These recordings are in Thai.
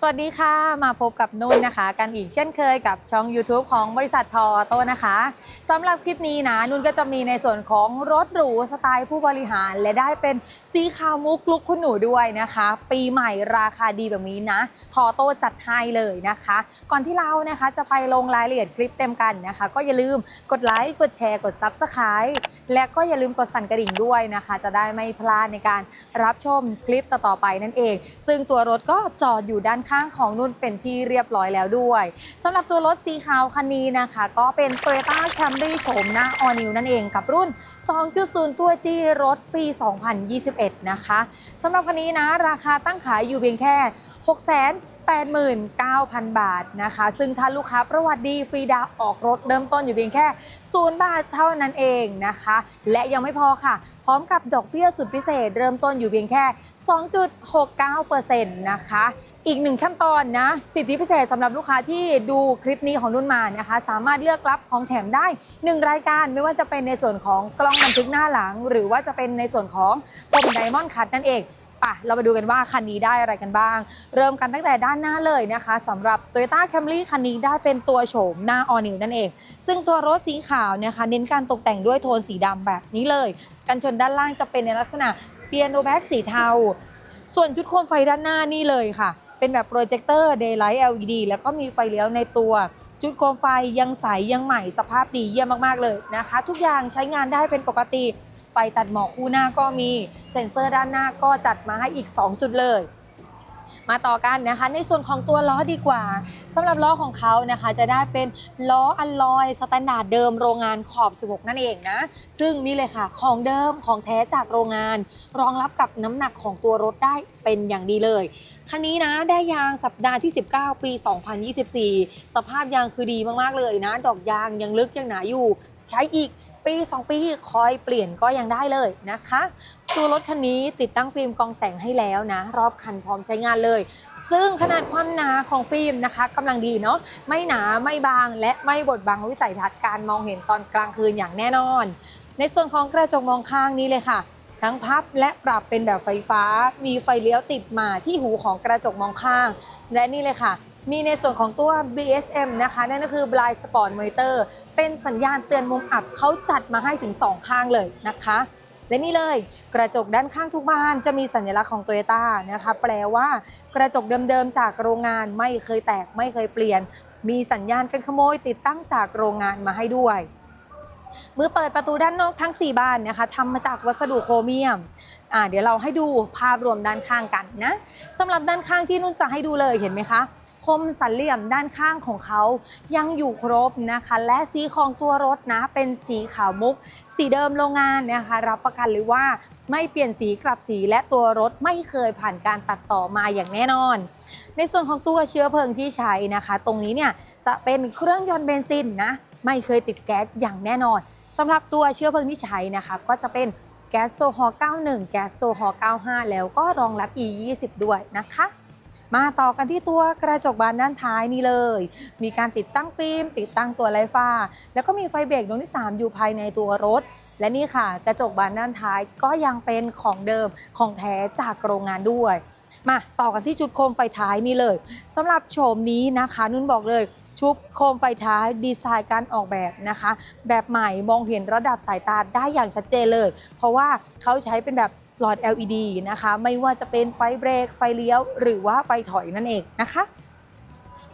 สวัสดีค่ะ มาพบกับนุ่นนะคะ กันอีกเช่นเคยกับช่อง YouTube ของบริษัททอโต้นะคะสำหรับคลิปนี้นะ นุ่นก็จะมีในส่วนของรถหรูสไตล์ผู้บริหาร และได้เป็นสีขาวมุกลุกคุณหนูด้วยนะคะ ปีใหม่ราคาดีแบบนี้นะ ทอโต้จัดให้เลยนะคะ ก่อนที่เรานะคะจะไปลงรายละเอียดคลิปเต็มกันนะคะ ก็อย่าลืมกดไลค์กดแชร์กด Subscribe และก็อย่าลืมกดสั่นกระดิ่งด้วยนะคะ จะได้ไม่พลาดในการรับชมคลิปต่อๆไปนั่นเอง ซึ่งตัวรถก็จอดอยู่ด้านข้างของนุ่นเป็นที่เรียบร้อยแล้วด้วยสำหรับตัวรถสีขาวคันนี้นะคะ ก็เป็น Toyota Camry โฉมหน้า All New นั่นเองกับรุ่น 2.0 ตัวจีรถปี 2021 นะคะสำหรับคันนี้นะราคาตั้งขายอยู่เพียงแค่ 6 89,000 บาทนะคะ ซึ่งถ้าลูกค้าประวัติดีฟรีดาวออกรถเริ่มต้นอยู่เพียงแค่0บาทเท่านั้นเองนะคะ และยังไม่พอค่ะ พร้อมกับดอกเบี้ยสุดพิเศษ เริ่มต้นอยู่เพียงแค่ 2.69%นะคะ อีกหนึ่งขั้นตอนนะ สิทธิพิเศษสำหรับลูกค้าที่ดูคลิปนี้ของนุ่นมานะคะ สามารถเลือกรับของแถมได้ 1 รายการไม่ว่าจะเป็นในส่วนของกล้องบันทึกหน้าหลัง หรือว่าจะเป็นในส่วนของปุ่มไดมอนด์คัทนั่นเอง ปะเราไปดูกันว่าคันนี้ได้อะไรกันบ้าง เริ่มกันตั้งแต่ด้านหน้าเลยนะคะสำหรับ Toyota Camry คันนี้ได้เป็นตัวโฉมหน้า All New นั่นเอง ซึ่งตัวรถสีขาวนะคะเน้นการตกแต่งด้วยโทนสีดำแบบนี้เลย กันชนด้านล่างจะเป็นในลักษณะเปียโนแบ็กสีเทา ส่วนชุดโคมไฟด้านหน้านี่เลยค่ะ เป็นแบบโปรเจคเตอร์ Daylight LED แล้วก็มีไฟเลี้ยวในตัวจุดโคมไฟยังใสยังใหม่สภาพดีเยี่ยมมากๆเลยนะคะ ทุกอย่างใช้งานได้เป็นปกติ ไฟตัดหมอกคู่หน้าก็มีเซ็นเซอร์ด้านหน้าก็จัดมาให้อีก 2 จุดเลยมาต่อกันนะคะ ในส่วนของตัวล้อดีกว่าสำหรับล้อของเขานะคะจะได้เป็นล้ออัลลอยสแตนดาร์ดเดิมโรงงานขอบ 16 นั่นเองนะ ซึ่งนี่เลยค่ะของเดิมของแท้จากโรงงาน รองรับกับน้ำหนักของตัวรถได้เป็นอย่างดีเลย คันนี้นะได้ยางสัปดาห์ที่ 19 ปี 2024 สภาพยางคือดีมาก ๆ เลยนะ ดอกยางยังลึกยังหนาอยู่ ใช้อีกปี 2 ปีคอยเปลี่ยนก็ยังได้เลยนะคะ ตัวรถคันนี้ติดตั้งฟิล์มกองแสงให้แล้วนะ รอบคันพร้อมใช้งานเลย ซึ่งขนาดความหนาของฟิล์มนะคะกำลังดีเนาะไม่หนาไม่บางและไม่บดบังวิสัยทัศน์การมองเห็นตอนกลางคืนอย่างแน่นอน ในส่วนของกระจกมองข้างนี้เลยค่ะทั้งพับและปรับเป็นแบบไฟฟ้า มีไฟเลี้ยวติดมาที่หูของกระจกมองข้าง และนี่เลยค่ะ มีในส่วนของตัว BSM นะคะ นั่นก็คือ Blind Spot Monitor เป็นสัญญาณเตือนมุมอับเขาจัดมาให้ถึง 2 ข้างเลยนะคะ และนี่เลยกระจกด้านข้างทุกบานจะมีสัญลักษณ์ของ Toyota นะคะ แปลว่ากระจกเดิมๆจากโรงงานไม่เคยแตกไม่เคยเปลี่ยน มีสัญญาณกันขโมยติดตั้งจากโรงงานมาให้ด้วยมือเปิดประตูด้านนอกทั้ง 4 บานนะคะทำมาจากวัสดุโครเมียมอ่าเดี๋ยวเราให้ดูภาพรวมด้านข้างกันนะสำหรับด้านข้างที่นุ่นจะให้ดูเลยเห็นไหมคะ มสันเหลี่ยมด้านข้างของเขายังอยู่ครบนะคะ และสีของตัวรถนะเป็นสีขาวมุก สีเดิมโรงงานนะคะ รับประกันเลยว่าไม่เปลี่ยนสีกลับสีและตัวรถไม่เคยผ่านการตัดต่อมาอย่างแน่นอน ในส่วนของตัวเชื้อเพลิงที่ใช้นะคะ ตรงนี้เนี่ยจะเป็นเครื่องยนต์เบนซินนะไม่เคยติดแก๊สอย่างแน่นอนสำหรับตัวเชื้อเพลิงที่ใช้นะคะ ก็จะเป็นแก๊สโซฮอล์91 แก๊สโซฮอล์95 แล้วก็รองรับ E20 ด้วยนะคะ มาต่อกันที่ตัวกระจกบานด้านท้ายนี่เลย มีการติดตั้งฟิล์ม ติดตั้งตัวไลฟ้า แล้วก็มีไฟเบรกดวงที่ 3 อยู่ภายในตัวรถ และนี่ค่ะ กระจกบานด้านท้ายก็ยังเป็นของเดิมของแท้จากโรงงานด้วย มาต่อกันที่ชุดโคมไฟท้ายนี่เลยสำหรับโฉมนี้นะคะนุ่นบอกเลยชุดโคมไฟท้ายดีไซน์การออกแบบนะคะ แบบใหม่มองเห็นระดับสายตาได้อย่างชัดเจนเลย เพราะว่าเขาใช้เป็นแบบ หลอด LED นะคะ ไม่ว่าจะเป็นไฟเบรก ไฟเลี้ยว หรือว่าไฟถอยนั่นเองนะคะ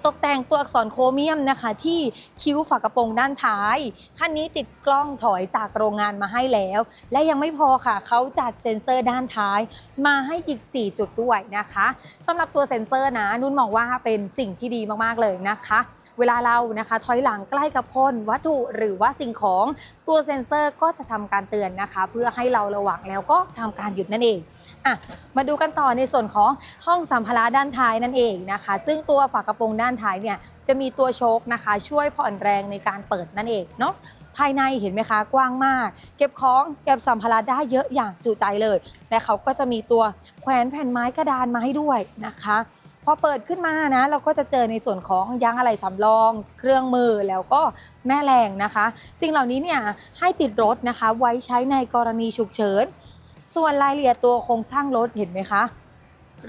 ตกแต่งตัวอักษรโครเมียมนะคะ ที่คิ้วฝากระโปรงด้านท้ายคันนี้ติดกล้องถอยจากโรงงานมาให้แล้ว และยังไม่พอค่ะเขาจัดเซ็นเซอร์ด้านท้ายมาให้อีก 4 จุดด้วยนะคะสำหรับตัวเซ็นเซอร์นะนุ่นมองว่าเป็นสิ่งที่ดีมากๆเลยนะคะ เวลาเรานะคะถอยหลังใกล้กับคนวัตถุหรือว่าสิ่งของตัวเซ็นเซอร์ก็จะทำการเตือนนะคะ เพื่อให้เราระวังแล้วก็ทำการหยุดนั่นเองอะมาดูกันต่อในส่วนของห้องสัมภาระด้านท้ายนั่นเองนะคะ ซึ่งตัวฝากระโปรงด้านานท้ายเนี่ยจะมีตัวโชคนะคะ ช่วยผ่อนแรงในการเปิดนั่นเองเนาะภายในเห็นไหมคะกว้างมาก เก็บของเก็บสัมภาระได้เยอะอย่างจุใจเลยและเขาก็จะมีตัวแขวนแผ่นไม้กระดานมาให้ด้วยนะคะพอเปิดขึ้นมานะเราก็จะเจอในส่วนของยางอะไหล่สำรอง เครื่องมือแล้วก็แม่แรงนะคะ สิ่งเหล่านี้เนี่ยให้ติดรถนะคะ ไว้ใช้ในกรณีฉุกเฉิน ส่วนรายละเอียดตัวโครงสร้างรถเห็นไหมคะ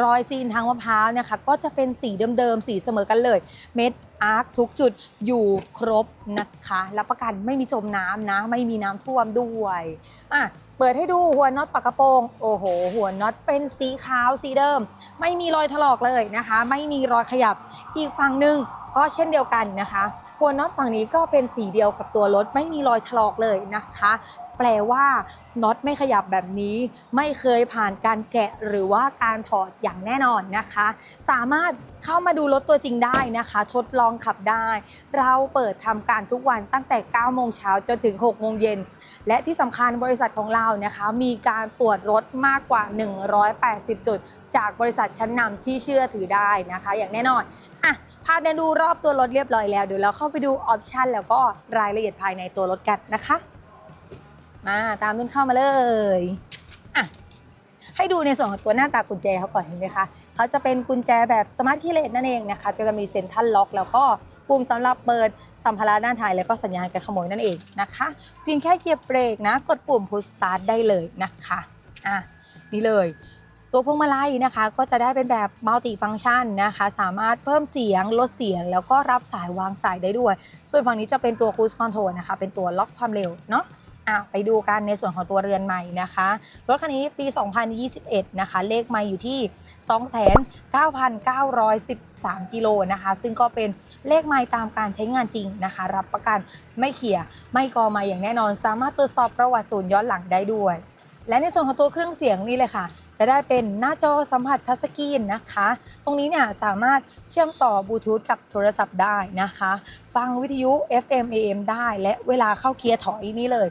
รอยซีนทางมะพร้าวนะคะ ก็จะเป็นสีเดิมๆ สีเสมอกันเลย เม็ดอาร์คทุกจุดอยู่ครบนะคะรับประกันไม่มีจมน้ำนะ ไม่มีน้ำท่วมด้วยอะเปิดให้ดูหัวน็อตปากกระโปรงโอ้โห หัวน็อตเป็นสีขาวสีเดิม ไม่มีรอยถลอกเลยนะคะ ไม่มีรอยขยับอีกฝั่งหนึ่งก็เช่นเดียวกันนะคะหัวน็อตฝั่งนี้ก็เป็นสีเดียวกับตัวรถไม่มีรอยถลอกเลยนะคะ แปลว่าน็อตไม่ขยับแบบนี้ไม่เคยผ่านการแกะหรือว่าการถอดอย่างแน่นอนนะคะ สามารถเข้ามาดูรถตัวจริงได้นะคะ ทดลองขับได้ เราเปิดทำการทุกวันตั้งแต่ 9 โมงเช้าจนถึง 6 โมงเย็น และที่สำคัญบริษัทของเรานะคะ มีการตรวจรถมากกว่า 180 จุด จากบริษัทชั้นนำที่เชื่อถือได้นะคะ อย่างแน่นอนอะพาเดินดูรอบตัวรถเรียบร้อยแล้วเดี๋ยวเราเข้าไปดูออปชันแล้วก็รายละเอียดภายในตัวรถกันนะคะ มาตามนุ่นเข้ามาเลยอะให้ดูในส่วนของตัวหน้าตากุญแจเขาก่อนเห็นไหมคะเขาจะเป็นกุญแจแบบสมาร์ทคีเลสนั่นเองนะคะ จะมีเซ็นทรัลล็อก แล้วก็ปุ่มสำหรับเปิดสัมภาระด้านท้ายแล้วก็สัญญาณการขโมยนั่นเองนะคะเพียงแค่เหยียบเบรกนะ กดปุ่ม push start ได้เลยนะคะอะนี่เลย ตัวพวงมาลัยนะคะ ก็จะได้เป็นแบบมัลติฟัง c t ชันนะคะ สามารถเพิ่มเสียงลดเสียง แล้วก็รับสายวางสายได้ด้วย ส่วนฝั่งนี้จะเป็นตัว Cruise Control นะคะ เป็นตัวล็อกความเร็วเนาะ อะไปดูกันในส่วนของตัวเรือนใหม่นะคะ รถคันนี้ปี 2021 นะคะ เลขไม่อยู่ที่ 29,913 กิโลนะคะ ซึ่งก็เป็นเลขไม่ตามการใช้งานจริงนะคะ รับประกันไม่เขี่ย ไม่กอมาอย่างแน่นอน สามารถตรวจสอบประวัติศูนย์ย้อนหลังได้ด้วย และในส่วนของตัวเครื่องเสียงนี่เลยค่ะจะได้เป็นหน้าจอสัมผัสทัชสกรีนนะคะ ตรงนี้เนี่ยสามารถเชื่อมต่อบลูทูธกับโทรศัพท์ได้นะคะ ฟังวิทยุ FM AM ได้ และเวลาเข้าเกียร์ถอยนี่เลย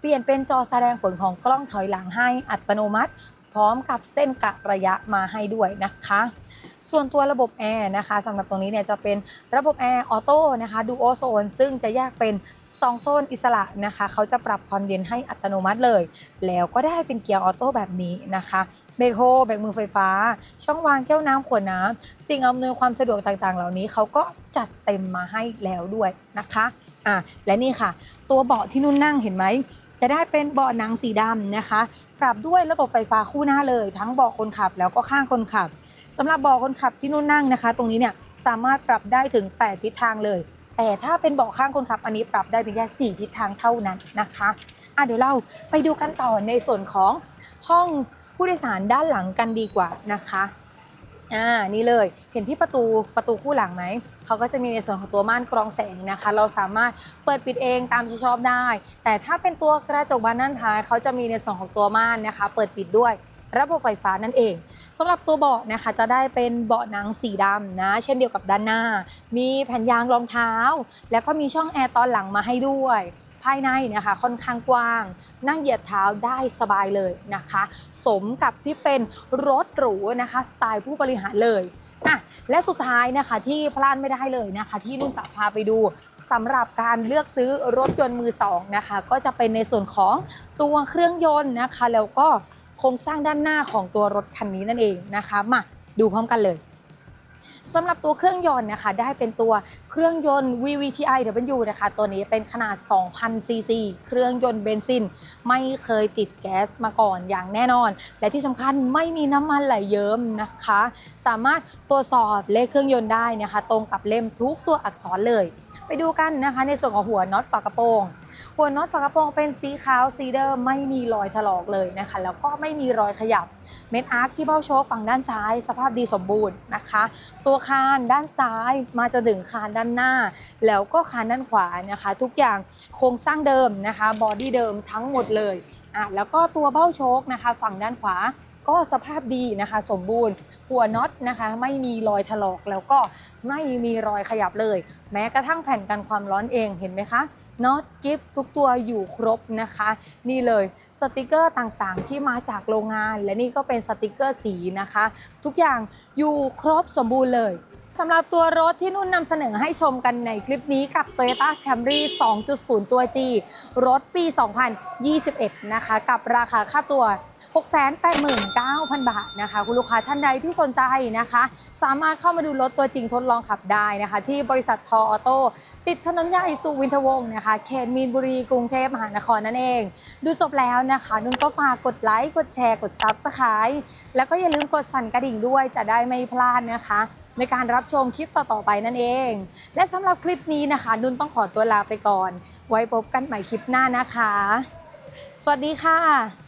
เปลี่ยนเป็นจอแสดงผลของกล้องถอยหลังให้อัตโนมัติ พร้อมกับเส้นกะระยะมาให้ด้วยนะคะ ส่วนตัวระบบแอร์นะคะสำหรับตรงนี้เนี่ยจะเป็นระบบแอร์ออโต้นะคะดูโอโซนซึ่งจะแยกเป็น2โซนอิสระนะคะ เขาจะปรับความเย็นให้อัตโนมัติเลย แล้วก็ได้เป็นเกียร์ออโต้แบบนี้นะคะเบรกโฮเบรกมือไฟฟ้า ช่องวางแก้วน้ำขวดน้ำสิ่งอำนวยความสะดวกต่างๆ เหล่านี้เขาก็จัดเต็มมาให้แล้วด้วยนะคะอะและนี่ค่ะ ตัวเบาะที่นุ่นนั่งเห็นไหม จะได้เป็นเบาะหนังสีดำนะคะ ปรับด้วยระบบไฟฟ้าคู่หน้าเลย ทั้งเบาะคนขับแล้วก็ข้างคนขับสำหรับเบาะคนขับที่นุ่นนั่งนะคะ ตรงนี้เนี่ยสามารถปรับได้ถึง 8 ทิศทางเลย แต่ถ้าเป็นเบาะข้างคนขับอันนี้ปรับได้เพียงแค่4ทิศทางเท่านั้นนะคะอะเดี๋ยวเราไปดูกันต่อในส่วนของห้องผู้โดยสารด้านหลังกันดีกว่านะคะ อ่านี่เลยเห็นที่ประตูประตูคู่หลังไหมเขาก็จะมีในส่วนของตัวม่านกรองแสงนะคะ เราสามารถเปิดปิดเองตามที่ชอบได้ แต่ถ้าเป็นตัวกระจกบานด้านท้ายเขาจะมีในส่วนของตัวม่านนะคะ เปิดปิดด้วยระบบไฟฟ้านั่นเองสำหรับตัวเบาะนะคะจะได้เป็นเบาะหนังสีดำนะ เช่นเดียวกับด้านหน้า มีแผ่นยางรองเท้า แล้วก็มีช่องแอร์ตอนหลังมาให้ด้วยายในนะคะค่อนข้างกว้าง นั่งเหยียดเท้าได้สบายเลยนะคะ สมกับที่เป็นรถหรูนะคะสไตล์ผู้บริหารเลยอะและสุดท้ายนะคะที่พลาดไม่ได้เลยนะคะ ที่นุ่นจะพาไปดูสำหรับการเลือกซื้อรถยนต์มือสองนะคะ ก็จะเป็นในส่วนของตัวเครื่องยนต์นะคะ แล้วก็โครงสร้างด้านหน้าของตัวรถคันนี้นั่นเองนะคะมาดูพร้อมกันเลย สำหรับตัวเครื่องยนต์นะคะได้เป็นตัวเครื่องยนต์ VVTi W นะคะ ตัวนี้เป็นขนาด 2,000 ซีซีเครื่องยนต์เบนซิน ไม่เคยติดแก๊สมาก่อนอย่างแน่นอน และที่สำคัญไม่มีน้ำมันไหลเยิ้มนะคะ สามารถตรวจสอบเลขเครื่องยนต์ได้นะคะ ตรงกับเล่มทุกตัวอักษรเลย ไปดูกันนะคะในส่วนของหัวน็อตฝากระโปรง หัวน็อตฝากระโปรงเป็นสีขาวสีเดิมไม่มีรอยถลอกเลยนะคะ แล้วก็ไม่มีรอยขยับ เม็ดอาร์คที่เบ้าโชคฝั่งด้านซ้าย สภาพดีสมบูรณ์นะคะ ตัวคานด้านซ้ายมาจนถึงคานด้านหน้า แล้วก็คานด้านขวานะคะ ทุกอย่างโครงสร้างเดิมนะคะบอดี้เดิมทั้งหมดเลยอะแล้วก็ตัวเบ้าโชคนะคะ ฝั่งด้านขวาก็สภาพดีนะคะ สมบูรณ์ หัวน็อตนะคะ ไม่มีรอยถลอกแล้วก็ ไม่มีรอยขยับเลย แม้กระทั่งแผ่นกันความร้อนเองเห็นไหมคะน็อตกิฟทุกตัวอยู่ครบนะคะ นี่เลยสติกเกอร์ต่างๆ ที่มาจากโรงงาน และนี่ก็เป็นสติกเกอร์สีนะคะ ทุกอย่างอยู่ครบสมบูรณ์เลยสำหรับตัวรถที่นุ่นนำเสนอให้ชมกันในคลิปนี้กับ Toyota Camry 2.0 ตัว G รถปี 2021 นะคะ กับราคาค่าตัว 689,000 บาทนะคะ คุณลูกค้าท่านใดที่สนใจนะคะ สามารถเข้ามาดูรถตัวจริงทดลองขับได้นะคะ ที่บริษัททอออโต้ติดถนนใหญ่สุวินทวงศ์นะคะเขตมีนบุรีกรุงเทพมหานครนั่นเอง ดูจบแล้วนะคะนุ่นก็ฝากกดไลค์กดแชร์กด Subscribe แล้วก็อย่าลืมกดสั่นกระดิ่งด้วยจะได้ไม่พลาดนะคะ ในการรับชมคลิปต่อๆไปนั่นเอง และสำหรับคลิปนี้นะคะ นุ่นต้องขอตัวลาไปก่อน ไว้พบกันใหม่คลิปหน้านะคะ สวัสดีค่ะ